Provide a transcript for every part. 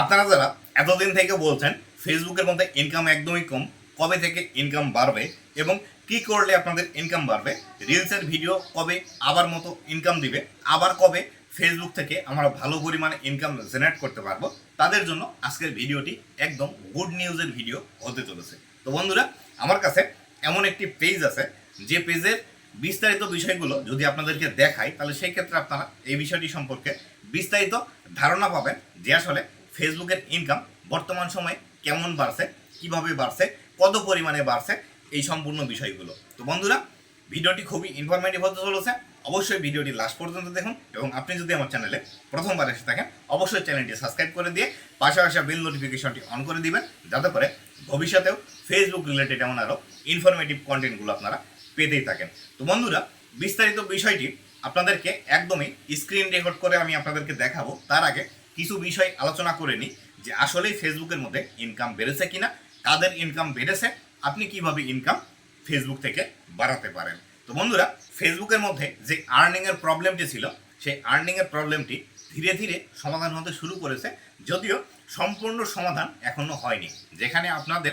আপনারা যারা এতদিন থেকে বলছেন ফেসবুকের মধ্যে ইনকাম একদমই কম, কবে থেকে ইনকাম বাড়বে এবং কি করলে আপনাদের ইনকাম বাড়বে রিলসের ভিডিও কবে আবার মতো ইনকাম দিবে, আবার কবে ফেসবুক থেকে আমরা ভালো পরিমাণে ইনকাম জেনারেট করতে পারব, তাদের জন্য আজকের ভিডিওটি একদম গুড নিউজের ভিডিও হতে চলেছে। তো বন্ধুরা, আমার কাছে এমন একটি পেজ আছে, যে পেজের বিস্তারিত বিষয়গুলো যদি আপনাদেরকে দেখাই, তাহলে সেই ক্ষেত্রে আপনারা এই বিষয়টি সম্পর্কে বিস্তারিত ধারণা পাবেন, যে আসলে ফেসবুকের ইনকাম বর্তমান সময়ে কেমন বাড়ছে, কীভাবে বাড়ছে, কত পরিমাণে বাড়ছে, এই সম্পূর্ণ বিষয়গুলো। তো বন্ধুরা, ভিডিওটি খুবই ইনফরমেটিভ হতে চলেছে। অবশ্যই ভিডিওটি লাস্ট পর্যন্ত দেখুন এবং আপনি যদি আমার চ্যানেলে প্রথমবার এসে থাকেন, অবশ্যই চ্যানেলটি সাবস্ক্রাইব করে দিয়ে পাশে আসা বিল নোটিফিকেশনটি অন করে দিবেন, যাতে করে ভবিষ্যতেও ফেসবুক রিলেটেড এমন আরও ইনফরমেটিভ কন্টেন্টগুলো আপনারা পেতেই থাকেন। তো বন্ধুরা, বিস্তারিত বিষয়টি আপনাদেরকে একদমই স্ক্রিন রেকর্ড করে আমি আপনাদেরকে দেখাবো। তার আগে কিছু বিষয় আলোচনা করে নিই যে আসলেই ফেসবুকের মধ্যে ইনকাম বেড়েছে কিনা, কাদের ইনকাম বেড়েছে, আপনি কীভাবে ইনকাম ফেসবুক থেকে বাড়াতে পারেন। তো বন্ধুরা ফেসবুকের মধ্যে যে আর্নিং এর প্রবলেমটি ছিল, সেই আর্নিং এর প্রবলেমটি ধীরে ধীরে সমাধান হতে শুরু করেছে, যদিও সম্পূর্ণ সমাধান এখনও হয়নি। যেখানে আপনাদের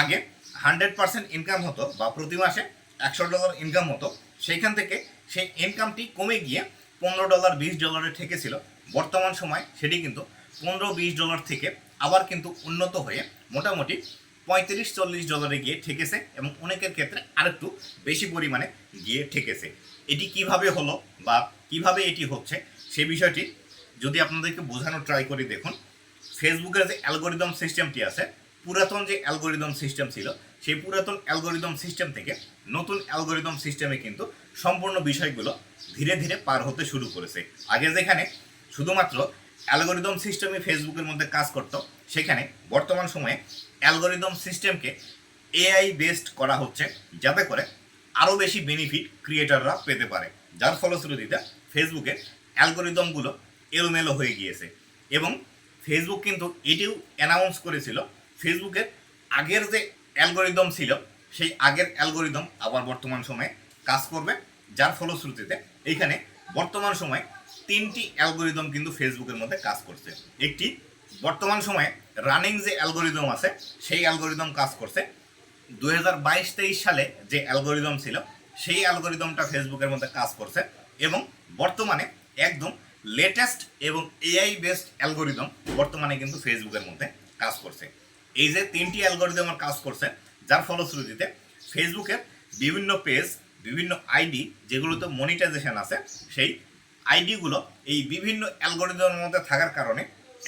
আগে হান্ড্রেড পার্সেন্ট ইনকাম হতো বা প্রতি মাসে একশো ডলার ইনকাম হতো, সেইখান থেকে সেই ইনকামটি কমে গিয়ে পনেরো ডলার বিশ ডলারে ঠেকেছিল। বর্তমান সময় সেটি কিন্তু পনেরো বিশ ডলার থেকে আবার কিন্তু উন্নত হয়ে মোটামুটি পঁয়ত্রিশ চল্লিশ ডলারে গিয়ে ঠেকেছে এবং অনেকের ক্ষেত্রে আরেকটু বেশি পরিমাণে গিয়ে ঠেকেছে। এটি কীভাবে হলো বা কীভাবে এটি হচ্ছে সে বিষয়টি যদি আপনাদেরকে বোঝানোর ট্রাই করি দেখুন। ফেসবুকের যে অ্যালগোরিদম সিস্টেমটি আছে, পুরাতন যে অ্যালগোরিদম সিস্টেম ছিল, সেই পুরাতন অ্যালগোরিদম সিস্টেম থেকে নতুন অ্যালগোরিদম সিস্টেমে কিন্তু সম্পূর্ণ বিষয়গুলো ধীরে ধীরে পার হতে শুরু করেছে। আগে যেখানে শুধুমাত্র অ্যালগোরিদম সিস্টেমই ফেসবুকের মধ্যে কাজ করত, সেখানে বর্তমান সময়ে অ্যালগোরিদম সিস্টেমকে এআই বেসড করা হচ্ছে যাতে করে আরও বেশি বেনিফিট ক্রিয়েটাররা পেতে পারে। যার ফলশ্রুতিতে ফেসবুকে অ্যালগোরিদমগুলো এলোমেলো হয়ে গিয়েছে এবং ফেসবুক কিন্তু এটিও অ্যানাউন্স করেছিল, ফেসবুকের আগের যে অ্যালগোরিদম ছিল, সেই আগের অ্যালগোরিদম আবার বর্তমান সময়ে কাজ করবে, যার ফলশ্রুতিতে এইখানে বর্তমান সময়ে তিনটি অ্যালগোরিদম কিন্তু ফেসবুকের মধ্যে কাজ করছে। একটি বর্তমান সময়ে রানিং যে অ্যালগোরিদম আছে, সেই অ্যালগোরিদম কাজ করছে। দু হাজার বাইশ তেইশ সালে যে অ্যালগোরিদম ছিল, সেই অ্যালগোরিদমটা ফেসবুকের মধ্যে কাজ করছে এবং বর্তমানে একদম লেটেস্ট এবং এআই বেসড অ্যালগোরিদম বর্তমানে কিন্তু ফেসবুকের মধ্যে কাজ করছে। এই যে তিনটি অ্যালগোরিদমের কাজ করছে, যার ফলশ্রুতিতে ফেসবুকের বিভিন্ন পেজ, বিভিন্ন আইডি যেগুলোতে মনিটাইজেশন আছে, সেই আইডিগুলো এই বিভিন্ন অ্যালগোরিদমের মধ্যে থাকার কারণে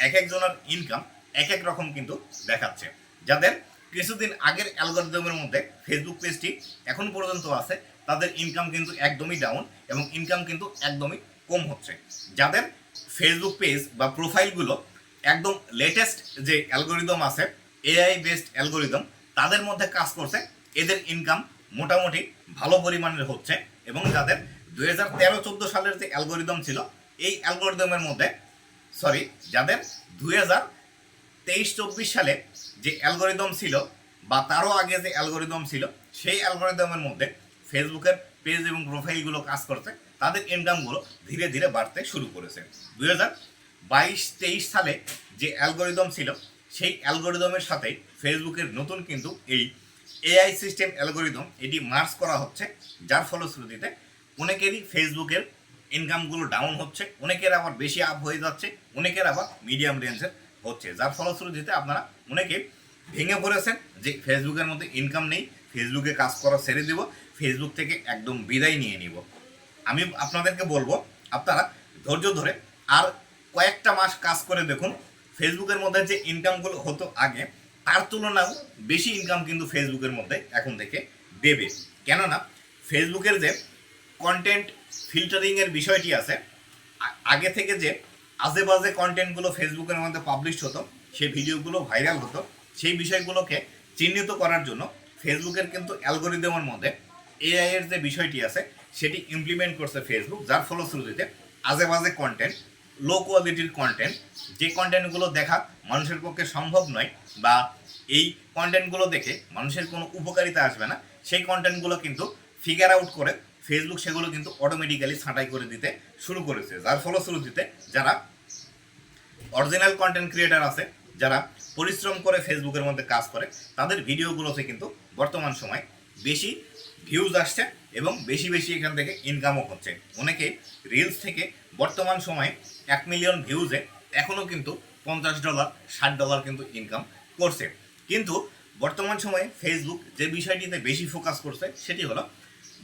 এক একজনের ইনকাম এক এক রকম কিন্তু দেখাচ্ছে। যাদের কিছুদিন আগের অ্যালগোরিদমের মধ্যে ফেসবুক পেজটি এখন পর্যন্ত আছে, তাদের ইনকাম কিন্তু একদমই ডাউন এবং ইনকাম কিন্তু একদমই কম হচ্ছে। যাদের ফেসবুক পেজ বা প্রোফাইলগুলো একদম লেটেস্ট যে অ্যালগোরিদম আছে এআই বেসড অ্যালগোরিদম, তাদের মধ্যে কাজ করছে, এদের ইনকাম মোটামুটি ভালো পরিমাণের হচ্ছে এবং যাদের দুই হাজার তেরো চোদ্দ সালের যে অ্যালগোরিদম ছিল, এই অ্যালগোরিদমের মধ্যে সরি যাদের দুই হাজার তেইশ চব্বিশ সালে যে অ্যালগোরিদম ছিল বা তারও আগে যে অ্যালগোরিদম ছিল, সেই অ্যালগোরিদমের মধ্যে ফেসবুকের পেজ এবং প্রোফাইলগুলো কাজ করছে, তাদের ইনকামগুলো ধীরে ধীরে বাড়তে শুরু করেছে। দুই হাজার বাইশ তেইশ সালে যে অ্যালগোরিদম ছিল, সেই অ্যালগোরিদমের সাথে ফেসবুকের নতুন কিন্তু এই এআই সিস্টেম অ্যালগোরিদম এটি মার্চ করা হচ্ছে, যার ফলশ্রুতিতে অনেকেরই ফেসবুকের ইনকামগুলো ডাউন হচ্ছে, অনেকের আবার বেশি আপ হয়ে যাচ্ছে, অনেকের আবার মিডিয়াম রেঞ্জের হচ্ছে। যার ফলশ্রুতিতে আপনারা অনেকে ভেঙে পড়েছেন যে ফেসবুকের মধ্যে ইনকাম নেই, ফেসবুকে কাজ করা ছেড়ে দেব, ফেসবুক থেকে একদম বিদায় নিয়ে নিব। আমি আপনাদেরকে বলব, আপনারা ধৈর্য ধরে আর কয়েকটা মাস কাজ করে দেখুন, ফেসবুকের মধ্যে যে ইনকামগুলো হতো আগে, তার তুলনাও বেশি ইনকাম কিন্তু ফেসবুকের মধ্যে এখন থেকে দেবে। কেননা, ফেসবুকের যে কন্টেন্ট ফিল্টারিংয়ের বিষয়টি আছে। আগে থেকে যে আজে বাজে কন্টেন্টগুলো ফেসবুকের মধ্যে পাবলিশ হতো, সেই ভিডিওগুলো ভাইরাল হতো, সেই বিষয়গুলোকে চিহ্নিত করার জন্য ফেসবুকের কিন্তু অ্যালগোরিদমের মধ্যে এআই এর যে বিষয়টি আছে, সেটি ইমপ্লিমেন্ট করছে ফেসবুক যার ফলশ্রুতিতে আজে বাজে কন্টেন্ট লো কোয়ালিটির কন্টেন্ট যে কন্টেন্টগুলো দেখা মানুষের পক্ষে সম্ভব নয় বা এই কন্টেন্টগুলো দেখে মানুষের কোনো উপকারিতা আসবে না, সেই কন্টেন্টগুলো কিন্তু ফিগার আউট করে ফেসবুক সেগুলো কিন্তু অটোমেটিক্যালি ছাঁটাই করে দিতে শুরু করেছে। যার ফলশ্রুতিতে যারা অরিজিনাল কন্টেন্ট ক্রিয়েটার আছে, যারা পরিশ্রম করে ফেসবুকের মধ্যে কাজ করে, তাদের ভিডিওগুলোতে কিন্তু বর্তমান সময় বেশি ভিউজ আসছে এবং বেশি বেশি এখান থেকে ইনকামও হচ্ছে। অনেকে রিলস থেকে বর্তমান সময়ে এক মিলিয়ন ভিউজে এখনও কিন্তু পঞ্চাশ ডলার ষাট ডলার কিন্তু ইনকাম করছে। কিন্তু বর্তমান সময়ে ফেসবুক যে বিষয়টিতে বেশি ফোকাস করছে, সেটি হলো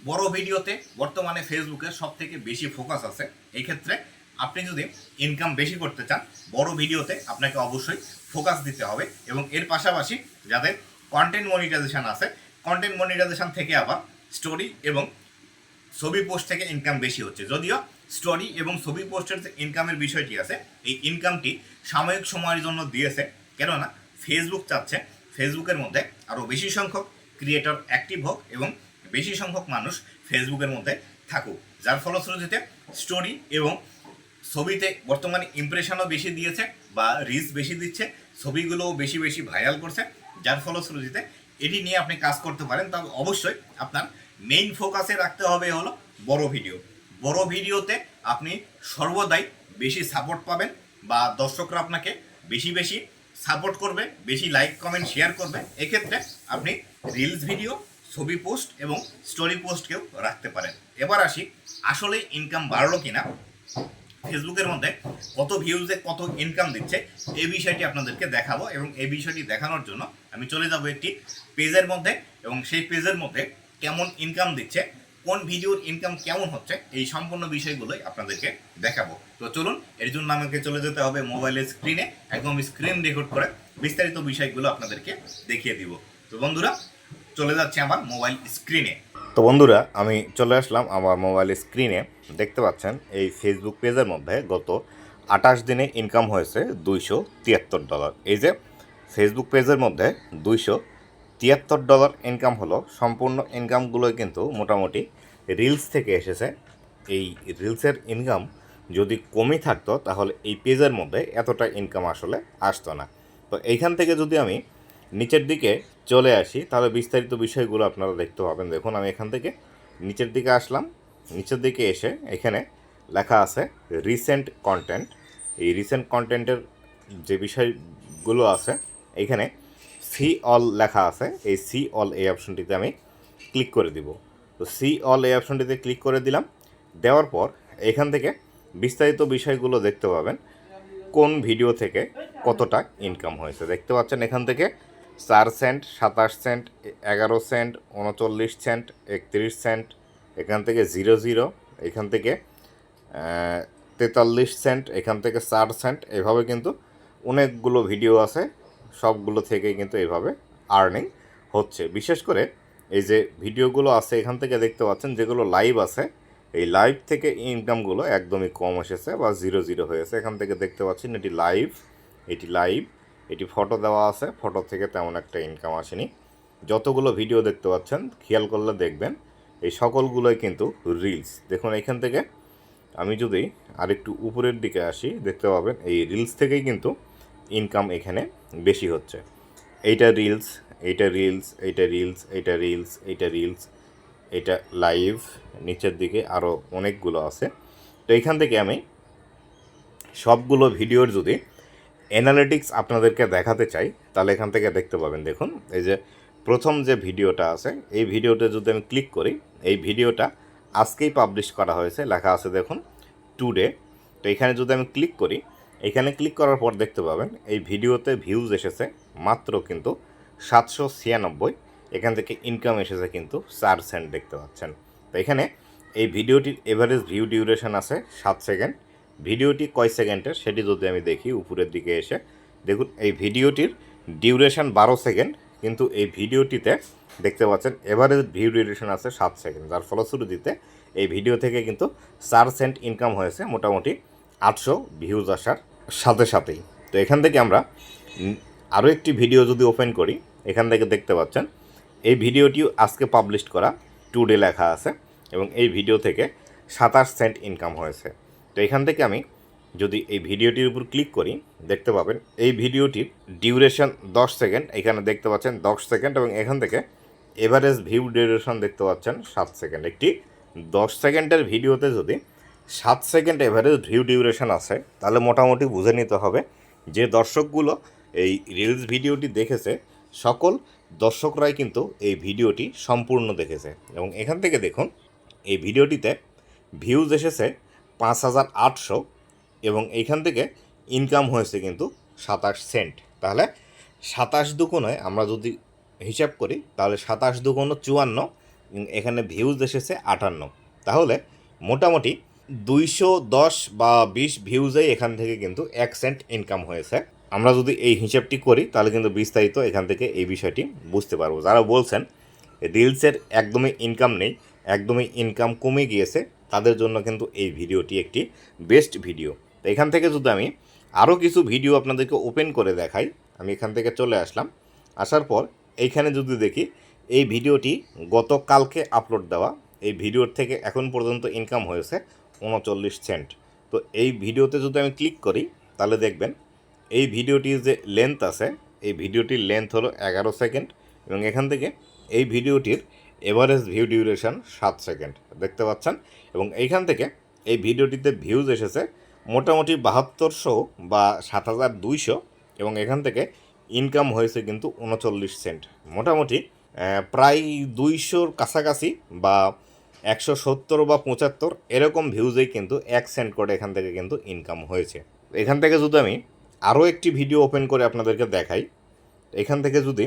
বড় ভিডিওতে বর্তমানে ফেসবুকের সব থেকে বেশি ফোকাস আছে। এই ক্ষেত্রে আপনি যদি ইনকাম বেশি করতে চান, বড় ভিডিওতে আপনাকে অবশ্যই ফোকাস দিতে হবে এবং এর পাশাপাশি যাদের কন্টেন্ট মনিটাইজেশন আছে কন্টেন্ট মনিটাইজেশন থেকে আবার স্টোরি এবং ছবি পোস্ট থেকে ইনকাম বেশি হচ্ছে। যদিও স্টোরি এবং ছবি পোস্টের যে ইনকামের বিষয়টি আছে, এই ইনকামটি সাময়িক সময়ের জন্য দিয়েছে। কেননা ফেসবুক চাচ্ছে ফেসবুকের মধ্যে আরও বেশি সংখ্যক ক্রিয়েটর অ্যাক্টিভ হোক এবং বেশি সংখ্যক মানুষ ফেসবুকের মধ্যে থাকুক। যার ফলশ্রুতিতে স্টোরি এবং ছবিতে বর্তমানে ইমপ্রেশনও বেশি দিয়েছে বা রিচ বেশি দিচ্ছে, ছবিগুলোও বেশি বেশি ভাইরাল করছে, যার ফলশ্রুতিতে এটি নিয়ে আপনি কাজ করতে পারেন। তবে অবশ্যই আপনার মেইন ফোকাসে রাখতে হবে হলো বড় ভিডিও বড় ভিডিওতে আপনি সর্বদাই বেশি সাপোর্ট পাবেন বা দর্শকরা আপনাকে বেশি বেশি সাপোর্ট করবে, বেশি লাইক কমেন্ট শেয়ার করবে। এক্ষেত্রে আপনি রিলস ভিডিও ছবি পোস্ট এবং স্টোরি পোস্টকেও রাখতে পারেন। এবার আসি, আসলে ইনকাম বাড়লো কিনা? ফেসবুকের মধ্যে কত ভিউজে কত ইনকাম দিচ্ছে এই বিষয়টি আপনাদেরকে দেখাবো এবং এই বিষয়টি দেখানোর জন্য আমি চলে যাব একটি পেজের মধ্যে এবং সেই পেজের মধ্যে কেমন ইনকাম দিচ্ছে, কোন ভিডিওর ইনকাম কেমন হচ্ছে, এই সম্পূর্ণ বিষয়গুলোই আপনাদেরকে দেখাবো। তো চলুন এর জন্য আমাকে চলে যেতে হবে মোবাইলের স্ক্রিনে একদম স্ক্রিন রেকর্ড করে বিস্তারিত বিষয়গুলো আপনাদেরকে দেখিয়ে দিব। তো বন্ধুরা চলে যাচ্ছে আমার মোবাইল স্ক্রিনে তো বন্ধুরা, আমি চলে আসলাম আমার মোবাইল স্ক্রিনে দেখতে পাচ্ছেন, এই ফেসবুক পেজের মধ্যে গত আঠাশ দিনে ইনকাম হয়েছে দুইশো তিয়াত্তর ডলার এই যে ফেসবুক পেজের মধ্যে দুইশো তিয়াত্তর ডলার ইনকাম হলো, সম্পূর্ণ ইনকামগুলোই কিন্তু মোটামুটি রিলস থেকে এসেছে। এই রিলসের ইনকাম যদি কমই থাকতো, তাহলে এই পেজের মধ্যে এতটা ইনকাম আসলে আসতো না। তো এইখান থেকে যদি আমি নিচের দিকে চলে আসি। তাহলে বিস্তারিত বিষয়গুলো আপনারা দেখতে পাবেন। দেখুন, আমি এখান থেকে নিচের দিকে আসলাম। নিচের দিকে এসে এখানে লেখা আছে রিসেন্ট কন্টেন্ট এই রিসেন্ট কন্টেন্টের যে বিষয়গুলো আছে, এখানে সি অল লেখা আছে। এই সি অল এই অপশনটিতে আমি ক্লিক করে দিব। তো সি অল এই অপশনটিতে ক্লিক করে দিলাম। দেওয়ার পর এখান থেকে বিস্তারিত বিষয়গুলো দেখতে পাবেন। কোন ভিডিও থেকে কতটা ইনকাম হয়েছে। দেখতে পাচ্ছেন এখান থেকে চার সেন্ট, সাতাশ সেন্ট, এগারো সেন্ট, উনচল্লিশ সেন্ট, একত্রিশ সেন্ট, এখান থেকে জিরো জিরো, এখান থেকে তেতাল্লিশ সেন্ট, এখান থেকে চার সেন্ট, এভাবে কিন্তু অনেকগুলো ভিডিও আছে, সবগুলো থেকেই কিন্তু এভাবে আর্নিং হচ্ছে। বিশেষ করে এই যে ভিডিওগুলো আছে, এখান থেকে দেখতে পাচ্ছেন যেগুলো লাইভ আছে, এই লাইভ থেকে ইনকামগুলো একদমই কম এসেছে বা জিরো জিরো হয়েছে। এখান থেকে দেখতে পাচ্ছেন এটি লাইভ এটি লাইভ এটি ফটো দেওয়া আছে। ফটো থেকে তেমন একটা ইনকাম আসেনি। যতগুলো ভিডিও দেখতে পাচ্ছেন, খেয়াল করলে দেখবেন, এই সকলগুলোই কিন্তু রিলস দেখুন, এখান থেকে আমি যদি আরেকটু উপরের দিকে আসি, দেখতে পাবেন এই রিলস থেকেই কিন্তু ইনকাম এখানে বেশি হচ্ছে। এইটা রিলস এইটা রিলস এইটা রিলস এইটা রিলস এইটা রিলস এটা লাইভ নিচের দিকে আরও অনেকগুলো আছে। তো এখান থেকে আমি সবগুলো ভিডিওর যদি অ্যানালিটিক্স আপনাদেরকে দেখাতে চাই, তাহলে এখান থেকে দেখতে পাবেন। দেখুন, এই যে প্রথম যে ভিডিওটা আছে, এই ভিডিওটা যদি আমি ক্লিক করি, এই ভিডিওটা আজকেই পাবলিশ করা হয়েছে, লেখা আছে দেখুন টুডে তো এখানে যদি আমি ক্লিক করি, এখানে ক্লিক করার পর দেখতে পাবেন, এই ভিডিওতে ভিউজ এসেছে মাত্র কিন্তু সাতশো ছিয়ানব্বই, এখান থেকে ইনকাম এসেছে কিন্তু চার সেন্ট দেখতে পাচ্ছেন। তো এখানে এই ভিডিওটির এভারেজ ভিউ ডিউরেশন আছে সাত সেকেন্ড ভিডিওটি কয় সেকেন্ডের সেটি যদি আমি দেখি উপরের দিকে এসে, দেখুন এই ভিডিওটির ডিউরেশন বারো সেকেন্ড, কিন্তু এই ভিডিওটিতে দেখতে পাচ্ছেন এভারেজ ভিউ ডিউরেশন আছে সাত সেকেন্ড, যার ফলশ্রুতিতে এই ভিডিও থেকে কিন্তু চার সেন্ট ইনকাম হয়েছে, মোটামুটি আটশো ভিউজ আসার সাথে সাথেই। তো এখান থেকে আমরা আরও একটি ভিডিও যদি ওপেন করি, এখান থেকে দেখতে পাচ্ছেন এই ভিডিওটিও আজকে পাবলিশ করা টুডে লেখা আছে এবং এই ভিডিও থেকে সাতাশ সেন্ট ইনকাম হয়েছে। তো এখান থেকে আমি যদি এই ভিডিওটির উপর ক্লিক করি, দেখতে পাবেন এই ভিডিওটির ডিউরেশন দশ সেকেন্ড এখানে দেখতে পাচ্ছেন দশ সেকেন্ড এবং এখান থেকে এভারেজ ভিউ ডিউরেশন দেখতে পাচ্ছেন সাত সেকেন্ড একটি দশ সেকেন্ডের ভিডিওতে যদি সাত সেকেন্ড এভারেজ ভিউ ডিউরেশন আছে, তাহলে মোটামুটি বুঝে নিতে হবে যে দর্শকগুলো এই রিলস ভিডিওটি দেখেছে, সকল দর্শকরাই কিন্তু এই ভিডিওটি সম্পূর্ণ দেখেছে। এবং এখান থেকে দেখুন, এই ভিডিওটিতে ভিউজ এসেছে পাঁচ হাজার আটশো এবং এইখান থেকে ইনকাম হয়েছে কিন্তু সাতাশ সেন্ট তাহলে সাতাশ দুকোনায় আমরা যদি হিসাব করি, তাহলে সাতাশ দুকোনো চুয়ান্ন, এখানে ভিউজ এসেছে আটান্ন। তাহলে মোটামুটি দুইশো দশ বা বিশ ভিউজেই এখান থেকে কিন্তু এক সেন্ট ইনকাম হয়েছে। আমরা যদি এই হিসাবটি করি, তাহলে কিন্তু বিস্তারিত এখান থেকে এই বিষয়টি বুঝতে পারব। যারা বলছেন রিলসের একদমই ইনকাম নেই, একদমই ইনকাম কমে গিয়েছে তাদের জন্য কিন্তু এই ভিডিওটি একটি বেস্ট ভিডিও। তো এখান থেকে যদি আমি আরও কিছু ভিডিও আপনাদেরকে ওপেন করে দেখাই, আমি এখান থেকে চলে আসলাম। আসার পর এইখানে যদি দেখি, এই ভিডিওটি গতকালকে আপলোড দেওয়া, এই ভিডিওর থেকে এখন পর্যন্ত ইনকাম হয়েছে উনচল্লিশ সেন্ট তো এই ভিডিওতে যদি আমি ক্লিক করি, তাহলে দেখবেন এই ভিডিওটির যে লেন্থ আছে, এই ভিডিওটির লেন্থ হলো এগারো সেকেন্ড এবং এখান থেকে এই ভিডিওটির এভারেজ ভিউ ডিউরেশন সাত সেকেন্ড দেখতে পাচ্ছেন? এবং এইখান থেকে এই ভিডিওটিতে ভিউজ এসেছে মোটামুটি বাহাত্তরশো বা সাত হাজার দুইশো এবং এখান থেকে ইনকাম হয়েছে কিন্তু উনচল্লিশ সেন্ট মোটামুটি প্রায় দুইশোর কাছাকাছি বা একশো সত্তর বা পঁচাত্তর এরকম ভিউজেই কিন্তু এক সেন্ট করে এখান থেকে কিন্তু ইনকাম হয়েছে। এখান থেকে যদি আমি আরও একটি ভিডিও ওপেন করে আপনাদেরকে দেখাই, এখান থেকে যদি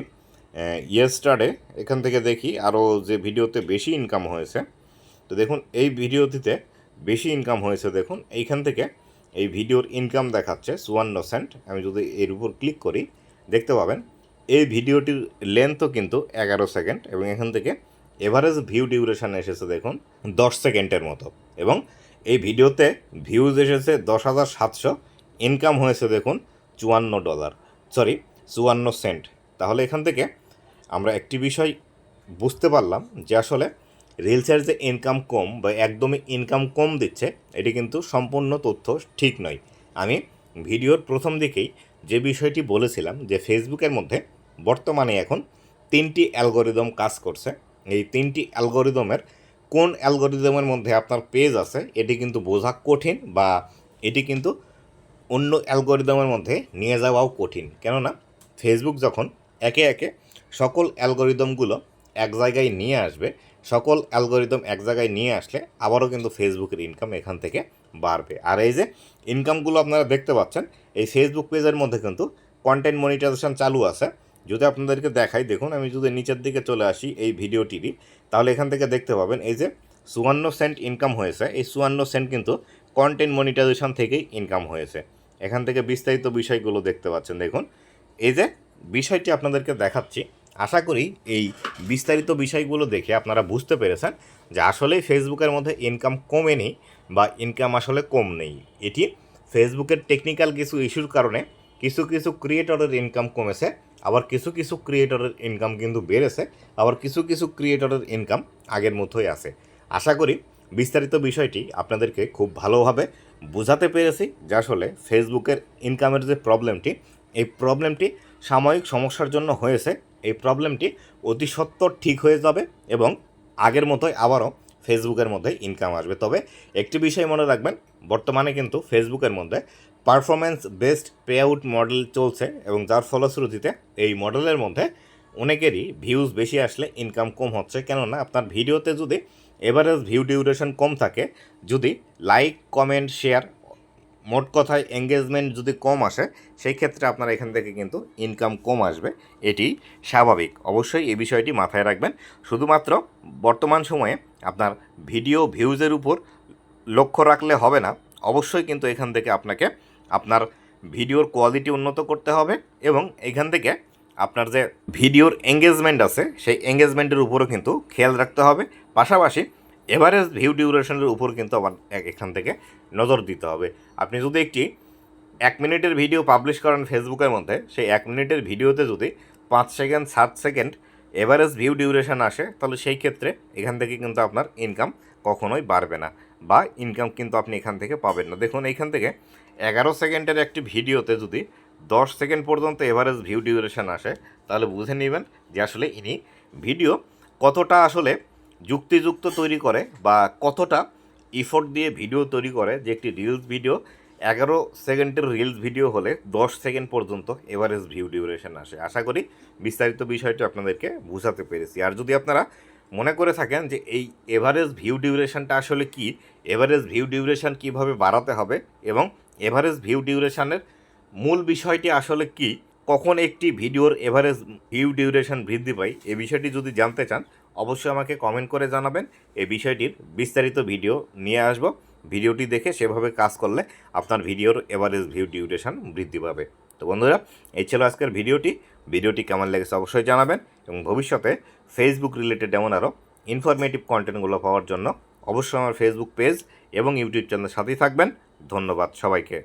ইয়েস্টারডে এখান থেকে দেখি আরও যে ভিডিওতে বেশি ইনকাম হয়েছে তো দেখুন, এই ভিডিওটিতে বেশি ইনকাম হয়েছে, দেখুন, এইখান থেকে এই ভিডিওর ইনকাম দেখাচ্ছে চুয়ান্ন সেন্ট আমি যদি এর উপর ক্লিক করি, দেখতে পাবেন, এই ভিডিওটির লেন্থও কিন্তু এগারো সেকেন্ড এবং এখান থেকে এভারেজ ভিউ ডিউরেশন এসেছে, দেখুন, দশ সেকেন্ডের মতো। এবং এই ভিডিওতে ভিউজ এসেছে দশ হাজার সাতশো ইনকাম হয়েছে, দেখুন, চুয়ান্ন ডলার সরি চুয়ান্ন সেন্ট তাহলে এখান থেকে আমরা একটি বিষয় বুঝতে পারলাম যে আসলে রিলসের যে ইনকাম কম বা একদমই ইনকাম কম দিচ্ছে, এটি কিন্তু সম্পূর্ণ তথ্য ঠিক নয়। আমি ভিডিওর প্রথম দিকেই যে বিষয়টি বলেছিলাম যে ফেসবুকের মধ্যে বর্তমানে এখন তিনটি অ্যালগোরিদম কাজ করছে। এই তিনটি অ্যালগোরিদমের কোন অ্যালগোরিদমের মধ্যে আপনার পেজ আছে, এটি কিন্তু বোঝা কঠিন বা এটি কিন্তু অন্য অ্যালগোরিদমের মধ্যে নিয়ে যাওয়াও কঠিন। কেননা ফেসবুক যখন একে একে সকল অ্যালগোরিদমগুলো এক জায়গায় নিয়ে আসবে সকল অ্যালগোরিদম এক জায়গায় নিয়ে আসলে আবারও কিন্তু ফেসবুকের ইনকাম এখান থেকে বাড়বে। আর এই যে ইনকামগুলো আপনারা দেখতে পাচ্ছেন, এই ফেসবুক পেজের মধ্যে কিন্তু কন্টেন্ট মনিটাইজেশন চালু আছে। যদি আপনাদেরকে দেখাই, দেখুন, আমি যদি নিচের দিকে চলে আসি এই ভিডিওটিরই তাহলে এখান থেকে দেখতে পাবেন, এই যে চুয়ান্ন সেন্ট ইনকাম হয়েছে। এই চুয়ান্ন সেন্ট কিন্তু কন্টেন্ট মনিটাইজেশন থেকেই ইনকাম হয়েছে। এখান থেকে বিস্তারিত বিষয়গুলো দেখতে পাচ্ছেন, দেখুন। এই যে বিষয়টি আপনাদেরকে দেখাচ্ছি আশা করি এই বিস্তারিত বিষয়গুলো দেখে আপনারা বুঝতে পেরেছেন যে আসলেই ফেসবুকের মধ্যে ইনকাম কমে নেই বা ইনকাম আসলে কম নেই। এটি ফেসবুকের টেকনিক্যাল কিছু ইস্যুর কারণে কিছু কিছু ক্রিয়েটরের ইনকাম কমেছে, আবার কিছু কিছু ক্রিয়েটরের ইনকাম কিন্তু বেড়েছে, আবার কিছু কিছু ক্রিয়েটরের ইনকাম আগের মতোই আছে। আশা করি বিস্তারিত বিষয়টি আপনাদেরকে খুব ভালোভাবে বোঝাতে পেরেছি যে আসলে ফেসবুকের ইনকামের যে প্রবলেমটি এই প্রবলেমটি সাময়িক সমস্যার জন্য হয়েছে। এই প্রবলেমটি অতি সত্বর ঠিক হয়ে যাবে এবং আগের মতোই আবারও ফেসবুকের মধ্যে ইনকাম আসবে। তবে একটি বিষয় মনে রাখবেন, বর্তমানে কিন্তু ফেসবুকের মধ্যে performance based pay out model চলছে এবং যার ফলশ্রুতিতে এই মডেলের মধ্যে অনেকেরই ভিউজ বেশি আসলে ইনকাম কম হচ্ছে। কেননা আপনার ভিডিওতে যদি এভারেজ ভিউ ডিউরেশন কম থাকে, যদি লাইক কমেন্ট শেয়ার মোট কথায় এঙ্গেজমেন্ট যদি কম আসে, সেই ক্ষেত্রে আপনার এখান থেকে কিন্তু ইনকাম কম আসবে। এটি স্বাভাবিক। অবশ্যই এই বিষয়টি মাথায় রাখবেন। শুধুমাত্র বর্তমান সময়ে আপনার ভিডিও ভিউজের উপর লক্ষ্য রাখলে হবে না। অবশ্যই কিন্তু এখান থেকে আপনাকে আপনার ভিডিওর কোয়ালিটি উন্নত করতে হবে এবং এখান থেকে আপনার যে ভিডিওর এঙ্গেজমেন্ট আছে, সেই এঙ্গেজমেন্টের উপরও কিন্তু খেয়াল রাখতে হবে। পাশাপাশি এভারেজ ভিউ ডিউরেশনের উপর কিন্তু আবার এ- এখান থেকে নজর দিতে হবে। আপনি যদি একটি এক মিনিটের ভিডিও পাবলিশ করেন ফেসবুকের মধ্যে, সেই এক মিনিটের ভিডিওতে যদি পাঁচ সেকেন্ড, সাত সেকেন্ড এভারেজ ভিউ ডিউরেশন আসে, তাহলে সেই ক্ষেত্রে এখান থেকে কিন্তু আপনার ইনকাম কখনোই বাড়বে না বা ইনকাম কিন্তু আপনি এখান থেকে পাবেন না। দেখুন এইখান থেকে এগারো সেকেন্ডের একটি ভিডিওতে যদি দশ সেকেন্ড পর্যন্ত এভারেজ ভিউ ডিউরেশন আসে, তাহলে বুঝে নেবেন যে আসলে ইনি ভিডিও কতটা আসলে যুক্তিযুক্ত তৈরি করে বা কতটা ইফোর্ট দিয়ে ভিডিও তৈরি করে, যে একটি রিলস ভিডিও এগারো সেকেন্ডের রিলস ভিডিও হলে দশ সেকেন্ড পর্যন্ত এভারেজ ভিউ ডিউরেশন আসে। আশা করি বিস্তারিত বিষয়টি আপনাদেরকে বোঝাতে পেরেছি। আর যদি আপনারা মনে করে থাকেন যে এই এভারেজ ভিউ ডিউরেশনটা আসলে কি এভারেজ ভিউ ডিউরেশন কীভাবে বাড়াতে হবে এবং এভারেজ ভিউ ডিউরেশনের মূল বিষয়টি আসলে কি, কখন একটি ভিডিওর এভারেজ ভিউ ডিউরেশন বৃদ্ধি পায় এই বিষয়টি যদি জানতে চান অবশ্যই আমাকে কমেন্ট করে জানাবেন। এই বিষয়টির বিস্তারিত ভিডিও নিয়ে আসব। ভিডিওটি দেখে সেভাবে কাজ করলে আপনার ভিডিওর এভারেজ ভিউ ডিউরেশন বৃদ্ধি পাবে। তো বন্ধুরা, এই ছিল আজকের ভিডিওটি। ভিডিওটি কেমন লেগেছে অবশ্যই জানাবেন এবং ভবিষ্যতে ফেসবুক রিলেটেড এমন আরও ইনফরমেটিভ কন্টেন্টগুলো পাওয়ার জন্য অবশ্যই আমার ফেসবুক পেজ এবং ইউটিউব চ্যানেলের সাথেই থাকবেন। ধন্যবাদ সবাইকে।